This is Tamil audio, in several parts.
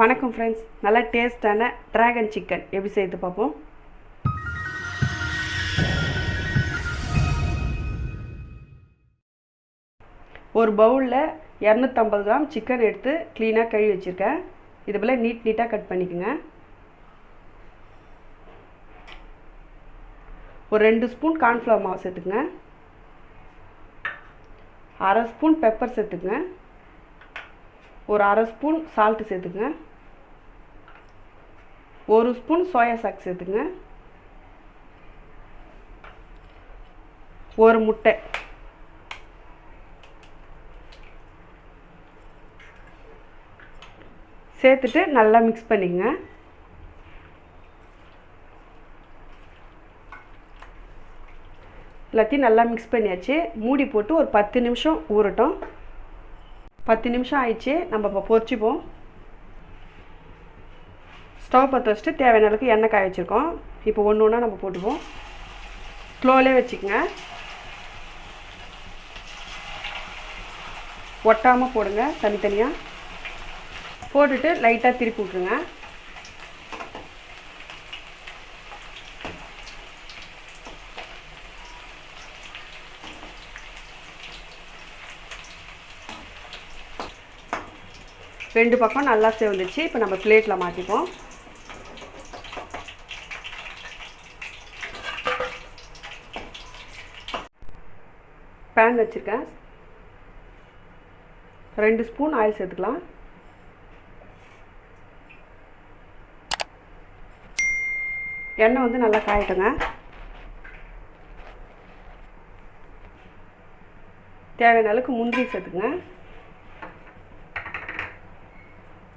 வணக்கம் ஃப்ரெண்ட்ஸ் நல்லா டேஸ்டான டிராகன் சிக்கன் எப்படி செய்து பார்ப்போம்? ஒரு பவுலில் இரநூத்தம்பது கிராம் சிக்கன் எடுத்து க்ளீனாக கழுவி வச்சுருக்கேன். இது போல் நீட் நீட்டாக கட் பண்ணிக்கோங்க. ஒரு ரெண்டு ஸ்பூன் கார்ன்ஃப்ளவர் மாவு சேர்த்துக்குங்க. அரை ஸ்பூன் பெப்பர் சேர்த்துக்குங்க. ஒரு அரை ஸ்பூன் சால்ட்டு சேர்த்துக்குங்க. ஒரு ஸ்பூன் சோயா சாக்ஸ் சேர்த்துங்க ஒரு முட்டை. சேர்த்துட்டு நல்லா மிக்ஸ் பண்ணிக்கங்க. எல்லாத்தையும் நல்லா மிக்ஸ் பண்ணியாச்சு. மூடி போட்டு ஒரு பத்து நிமிஷம் ஊறட்டும். பத்து நிமிஷம் ஆயிடுச்சு. நம்ம இப்போ பொரிச்சிப்போம் ஸ்டவ் பற்ற வச்சுட்டு தேவையான அளவுக்கு எண்ணெய் காய வச்சுருக்கோம். இப்போ ஒன்று ஒன்றா நம்ம போட்டுப்போம். ஸ்லோலே வச்சுக்கோங்க. ஒட்டாமல் போடுங்க தனித்தனியாக போட்டுட்டு லைட்டாக திருப்பி விட்ருங்க ரெண்டு பக்கம் நல்லா சேர்ந்துச்சு இப்போ நம்ம பிளேட்டில் மாற்றிப்போம் பேன் வச்சுருக்கேன். ரெண்டு ஸ்பூன் ஆயில் சேர்த்துக்கலாம். எண்ணெய் வந்து நல்லா காயட்டுங்க. தேவையான அளவுக்கு முந்திரி சேர்த்துக்குங்க.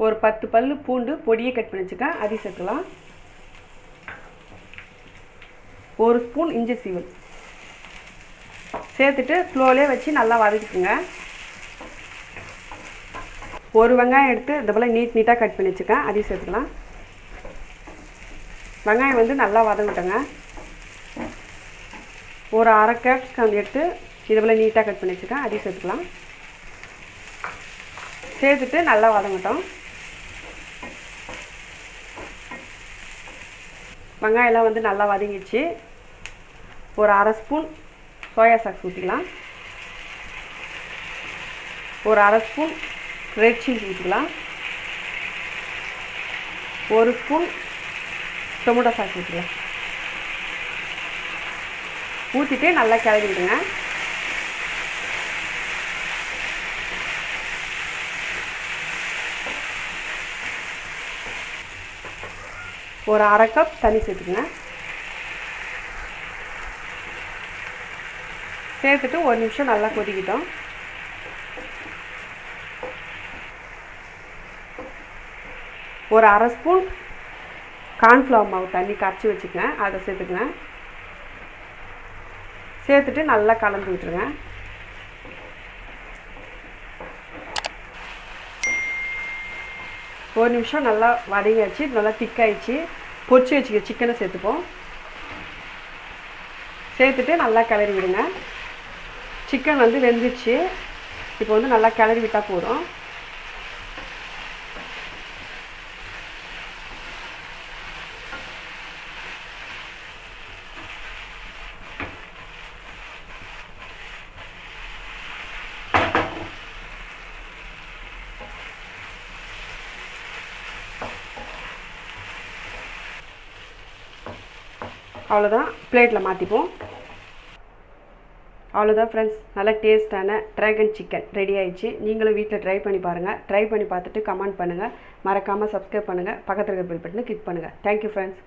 ஒரு பத்து பல் பூண்டு பொடியை கட் பண்ணி வச்சுக்கேன் அதையும் சேர்த்துக்கலாம். ஒரு ஸ்பூன் இஞ்சி சீவல். சேர்த்துட்டு ஸ்லோலே வச்சு நல்லா வதக்கிக்குங்க. ஒரு வெங்காயம் எடுத்து இந்த போல் நீட் நீட்டாக கட் பண்ணி வச்சுக்கேன் அதையும் சேர்த்துக்கலாம். வெங்காயம் வந்து நல்லா வதங்கட்டுங்க ஒரு அரை கேப்சிகம் எடுத்து இது போல் நீட்டாக கட் பண்ணி வச்சுக்கேன் அதையும் சேர்த்துக்கலாம். சேர்த்துட்டு நல்லா வதங்கட்டும். வெங்காயம்லாம் வந்து நல்லா வதங்கிடுச்சு. ஒரு அரை ஸ்பூன் சோயா சாக்ஸ் ஊற்றிக்கலாம் ஒரு அரை ஸ்பூன் ரெட் சில்லி ஊற்றிக்கலாம் ஒரு ஸ்பூன் டொமேட்டோ சாஸ் ஊற்றிக்கலாம் ஊற்றிட்டு நல்லா கிளறி ஒரு அரை கப் தண்ணி சேர்த்துக்குங்க. சேர்த்துட்டு ஒரு நிமிஷம் நல்லா கொதிக்கிட்டோம். ஒரு அரை ஸ்பூன் கார்ன்ஃப்ளவர் மாவு தண்ணி கரைச்சி வச்சுக்கங்க. அதை சேர்த்துக்குங்க. சேர்த்துட்டு நல்லா கலந்து விட்டுருங்க. ஒரு நிமிஷம் நல்லா வதங்கியாச்சு நல்லா திக்காயிடுச்சு பொரிச்சு வச்சுக்க சிக்கனை சேர்த்துப்போம். சேர்த்துட்டு நல்லா கிளறி விடுங்க. சிக்கன் வந்து வெந்துச்சு இப்போ வந்து நல்லா கிளறி விட்டால் போதும். அவ்வளோதான் பிளேட்டில் மாற்றிப்போம் அவ்வளோதான் ஃப்ரெண்ட்ஸ் நல்ல டேஸ்ட்டான ட்ராகன் சிக்கன் ரெடி ஆயிடுச்சு. நீங்களும் வீட்டில் ட்ரை பண்ணி பாருங்கள் ட்ரை பண்ணி பார்த்துட்டு கமெண்ட் பண்ணுங்கள் மறக்காமல் சப்ஸ்கிரைப் பண்ணுங்கள் பக்கத்தில் இருக்கிற பில் பட்டனை கிளிக் பண்ணுங்கள் தேங்க்யூ ஃப்ரெண்ட்ஸ்